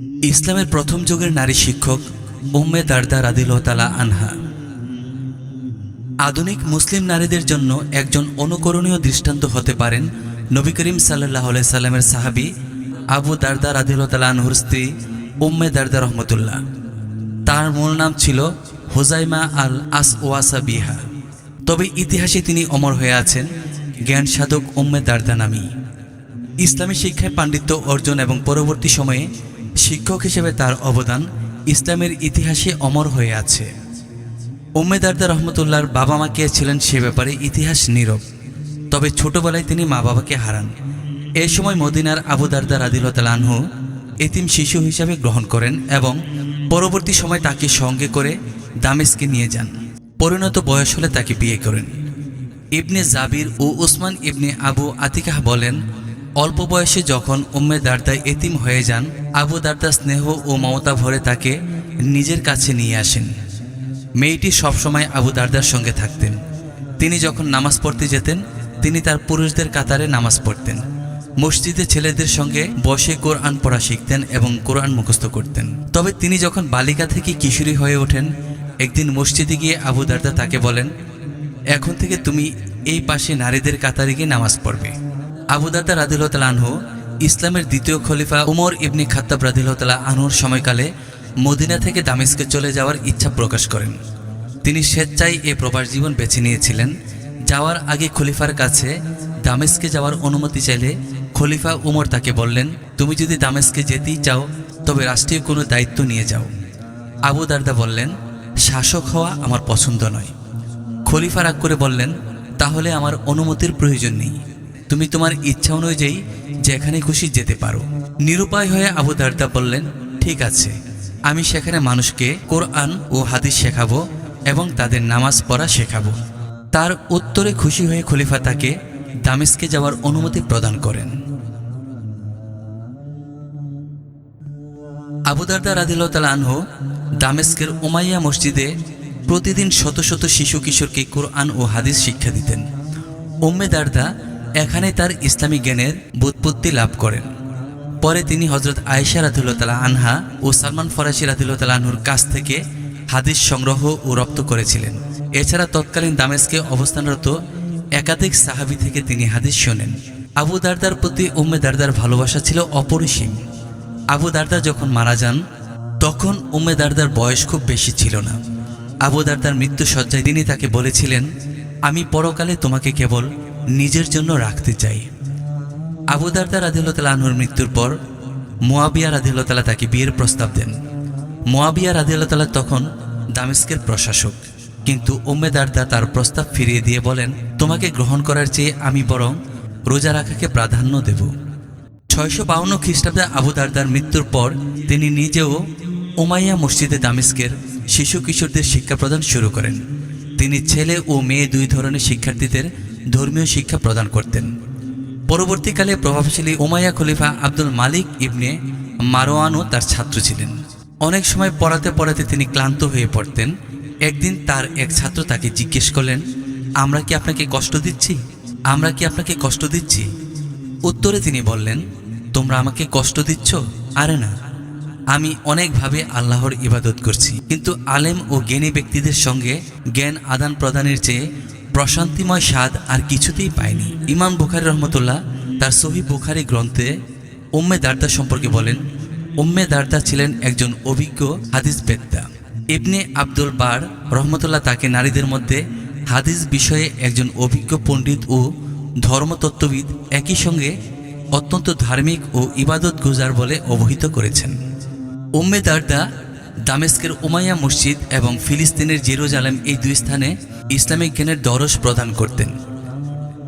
ইসলামের প্রথম যুগের নারী শিক্ষক উম্মে দারদা রাদিলতালা আনহা। আধুনিক মুসলিম নারীদের জন্য একজন অনুকরণীয় দৃষ্টান্ত হতে পারেন নবী করিম সাল্লাহ সাল্লামের সাহাবি আবু দারদা রাদিলতালা আনহুর স্ত্রী উম্মে দারদা রহমতুল্লাহ। তার মূল নাম ছিল হোজাইমা আল আস ওয়াসা বিহা। তবে ইতিহাসে তিনি অমর হয়ে আছেন জ্ঞান সাধক উম্মে দারদা নামী। ইসলামী শিক্ষায় পাণ্ডিত্য অর্জন এবং পরবর্তী সময়ে শিক্ষক হিসেবে তার অবদান ইসলামের ইতিহাসে অমর হয়ে আছে। উম্মেদারদা রহমতুল্লাহর বাবা মা কে ছিলেন সে ব্যাপারে ইতিহাস নীরব, তবে ছোটবেলায় তিনি মা বাবাকে হারান। এ সময় মদিনার আবু দারদা রাদিলতাল আনহু এতিম শিশু হিসাবে গ্রহণ করেন এবং পরবর্তী সময় তাকে সঙ্গে করে দামেস্কে নিয়ে যান। পরিণত বয়স হলে তাকে বিয়ে করেন। ইবনে জাবির ও উসমান ইবনে আবু আতিকাহ বলেন অল্প বয়সে যখন উম্মে দারদা এতিম হয়ে যান, আবু দারদা স্নেহ ও মমতা ভরে তাকে নিজের কাছে নিয়ে আসেন। মেয়েটি সবসময় আবু দারদার সঙ্গে থাকতেন। তিনি যখন নামাজ পড়তে যেতেন, তিনি তার পুরুষদের কাতারে নামাজ পড়তেন। মসজিদে ছেলেদের সঙ্গে বসে কোরআন পড়া শিখতেন এবং কোরআন মুখস্থ করতেন। তবে তিনি যখন বালিকা থেকে কিশোরী হয়ে ওঠেন, একদিন মসজিদে গিয়ে আবু দারদা তাকে বলেন, এখন থেকে তুমি এই পাশে নারীদের কাতারে গিয়ে নামাজ পড়বে। আবু দারদা রাদিলতাল আনহু ইসলামের দ্বিতীয় খলিফা উমর ইবনি খাত্তাব রাদিলতালা আনহুর সময়কালে মদিনা থেকে দামেস্কে চলে যাওয়ার ইচ্ছা প্রকাশ করেন। তিনি স্বেচ্ছায় এ প্রবাস জীবন বেছে নিয়েছিলেন। যাওয়ার আগে খলিফার কাছে দামেস্কে যাওয়ার অনুমতি চাইলে খলিফা উমর তাকে বললেন, তুমি যদি দামেস্কে যেতেই চাও, তবে রাষ্ট্রীয় কোনো দায়িত্ব নিয়ে যাও। আবু দারদা বললেন, শাসক হওয়া আমার পছন্দ নয়। খলিফা রাগ করে বললেন, তাহলে আমার অনুমতির প্রয়োজন নেই। তুমি তোমার ইচ্ছা অনুযায়ী যেখানে খুশি যেতে পারো। নিরুপায় হয়ে আবু দারদা বললেন, ঠিক আছে। আমি সেখানে মানুষকে কোরআন ও হাদিস শেখাবো এবং তাদের নামাজ পড়া শেখাবো। তার উত্তরে খুশি হয়ে খলিফা তাকে দামেস্কে যাওয়ার অনুমতি প্রদান করেন। আবু দারদা রাদিল্লাহ আনহু দামেস্কের উমাইয়া মসজিদে প্রতিদিন শত শত শিশু কিশোরকে কোরআন ও হাদিস শিক্ষা দিতেন। উম্মে দারদা এখানে তার ইসলামী জ্ঞানের বুৎপত্তি লাভ করেন। পরে তিনি হজরত আয়েশা রাদিল্লাহ আনহা ও সালমান ফরাসি রাদিল্লাহ আনহুর কাছ থেকে হাদিস সংগ্রহ ও রপ্ত করেছিলেন। এছাড়া তৎকালীন দামেস্কে অবস্থানরত একাধিক সাহাবি থেকে তিনি হাদিস শোনেন। আবু দারদার প্রতি উম্মে দারদার ভালোবাসা ছিল অপরিসীম। আবু দারদা যখন মারা যান, তখন উম্মে দারদার বয়স খুব বেশি ছিল না। আবু দারদার মৃত্যু সজ্জায় তিনি তাকে বলেছিলেন, আমি পরকালে তোমাকে কেবল নিজের জন্য রাখতে চাই। আবু দারদা রাদিল্লাহ আনহুর মৃত্যুর পর মোয়াবিয়া রাদিল্লাহ তাকে বিয়ের প্রস্তাব দেন। মোয়াবিয়া রাদিল্লাহ তখন দামেস্কের প্রশাসক। কিন্তু উম্মে দারদা তার প্রস্তাব ফিরিয়ে দিয়ে বলেন, তোমাকে গ্রহণ করার চেয়ে আমি বরং রোজা রাখাকে প্রাধান্য দেব। ছয়শো বাউন্ন খ্রিস্টাব্দে আবু দারদার মৃত্যুর পর তিনি নিজেও উমাইয়া মসজিদে দামেস্কের শিশু কিশোরদের শিক্ষা প্রদান শুরু করেন। তিনি ছেলে ও মেয়ে দুই ধরনের শিক্ষার্থীদের ধর্মীয় শিক্ষা প্রদান করতেন। পরবর্তীকালে প্রভাবশালী উমাইয়া খলিফা আব্দুল মালিক ইবনে মারোয়ানও তার ছাত্র ছিলেন। অনেক সময় পড়াতে পড়াতে তিনি ক্লান্ত হয়ে পড়তেন। একদিন তার এক ছাত্র তাকে জিজ্ঞেস করলেন, আমরা কি আপনাকে কষ্ট দিচ্ছি? আমরা কি আপনাকে কষ্ট দিচ্ছি? উত্তরে তিনি বললেন, তোমরা আমাকে কষ্ট দিচ্ছ? আরে না। আমি অনেকভাবে আল্লাহর ইবাদত করছি। কিন্তু আলেম ও জ্ঞানী ব্যক্তিদের সঙ্গে জ্ঞান আদান প্রদানের চেয়ে প্রশান্তিময় স্বাদ আর কিছুতেই পায়নি। ইমাম বুখারি রহমতুল্লাহ তার সহি বুখারি গ্রন্থে উম্মে দারদা সম্পর্কে বলেন, উম্মে দারদা ছিলেন একজন অভিজ্ঞ হাদিস বেদ্দা। ইবনে আব্দুল বার রহমতুল্লাহ তাকে নারীদের মধ্যে হাদিস বিষয়ে একজন অভিজ্ঞ পণ্ডিত ও ধর্মতত্ত্ববিদ একই সঙ্গে অত্যন্ত ধার্মিক ও ইবাদত গুজার বলে অবহিত করেছেন। উম্মে দারদা দামেস্কের উমাইয়া মসজিদ এবং ফিলিস্তিনের জেরুজালেম এই দুই স্থানে ইসলামিক জ্ঞানের দরস প্রদান করতেন।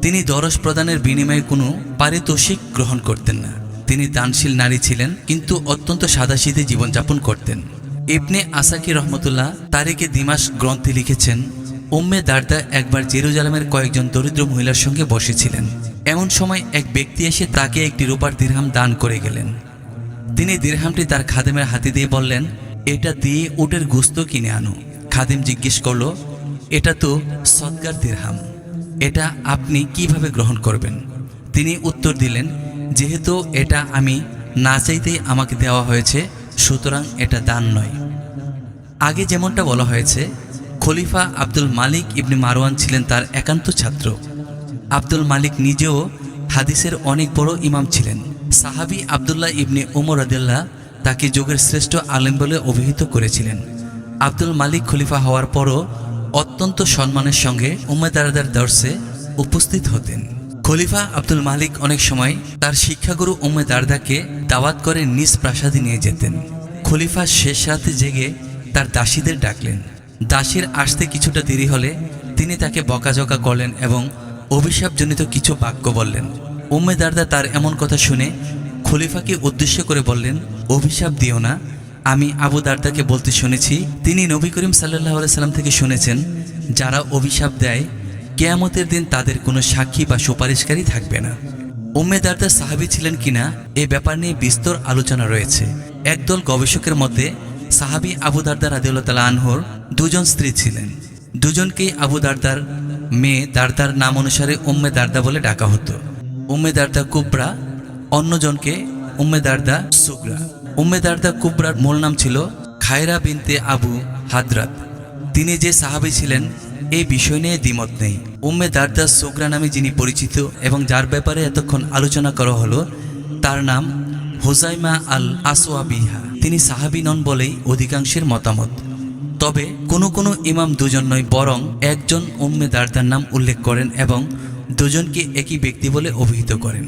তিনি দরস প্রদানের বিনিময়ে কোনো পারিতোষিক গ্রহণ করতেন না। তিনি দানশীল নারী ছিলেন, কিন্তু অত্যন্ত সাদাসিধে জীবনযাপন করতেন। ইবনে আসাকি রহমতুল্লাহ তারিকে দিমাস গ্রন্থে লিখেছেন, উম্মে দারদা একবার জেরুজালেমের কয়েকজন দরিদ্র মহিলার সঙ্গে বসেছিলেন। এমন সময় এক ব্যক্তি এসে তাকে একটি রূপার দিরহাম দান করে গেলেন। তিনি দিরহামটি তার খাদেমের হাতে দিয়ে বললেন এটা দিয়ে উটের গোস্ত কিনে আনো। খাদিম জিজ্ঞেস করল, এটা তো সদগার দিরহাম। এটা আপনি কীভাবে গ্রহণ করবেন? তিনি উত্তর দিলেন, যেহেতু এটা আমি না চাইতেই আমাকে দেওয়া হয়েছে, সুতরাং এটা দান নয়। আগে যেমনটা বলা হয়েছে, খলিফা আব্দুল মালিক ইবনে মারওয়ান ছিলেন তার একান্ত ছাত্র। আব্দুল মালিক নিজেও হাদিসের অনেক বড় ইমাম ছিলেন। সাহাবি আবদুল্লাহ ইবনে ওমর আদিল্লাহ তাকে যুগের শ্রেষ্ঠ আলেম বলে অভিহিত করেছিলেন। আব্দুল মালিক খলিফা হওয়ার পরও অত্যন্ত সম্মানের সঙ্গে উম্মেদারদার দর্শে উপস্থিত হতেন। খলিফা আব্দুল মালিক অনেক সময় তার শিক্ষাগুরু উম্মে দারদাকে দাওয়াত করে নিজ প্রাসাদে নিয়ে যেতেন। খলিফা শেষ রাতে জেগে তার দাসীদের ডাকলেন। দাসীর আসতে কিছুটা দেরি হলে তিনি তাকে বকাঝকা করলেন এবং অভিশাপজনিত কিছু বাক্য বললেন। উম্মে দারদা তার এমন কথা শুনে খলিফাকে উদ্দেশ্য করে বললেন, অভিশাপ দিও না। আমি আবু দারদাকে বলতে শুনেছি। তিনি নবী করিম সাল্লাহ সাল্লাম থেকে শুনেছেন, যারা অভিশাপ দেয়, কেয়ামতের দিন তাদের কোনো সাক্ষী বা সুপারিশকারী থাকবে না। উম্মে দারদা সাহাবি ছিলেন কিনা এ ব্যাপার নিয়ে বিস্তর আলোচনা রয়েছে। একদল গবেষকের মধ্যে সাহাবি আবু দারদা রাদিউল্লাহ তালা আনহর দুজন স্ত্রী ছিলেন। দুজনকেই আবু দারদার মেয়ে দারদার নাম অনুসারে উম্মে দারদা বলে ডাকা হতো। উম্মে দারদা কুবরা অন্যজনকে উম্মে দারদা সুগরা। উম্মে দারদা কুবরার মূল নাম ছিল খায়রা বিনতে আবু হাদরাত তিনি যে সাহাবি ছিলেন এই বিষয় নিয়ে দ্বিমত নেই। উম্মে দারদা সুগরা নামে যিনি পরিচিত এবং যার ব্যাপারে এতক্ষণ আলোচনা করা হলো, তার নাম হোজাইমা আল আসোয়াবিহা তিনি সাহাবি নন বলেই অধিকাংশের মতামত। তবে কোনো কোনো ইমাম দুজন নয়, বরং একজন উম্মে দারদার নাম উল্লেখ করেন এবং দুজনকে একই ব্যক্তি বলে অভিহিত করেন।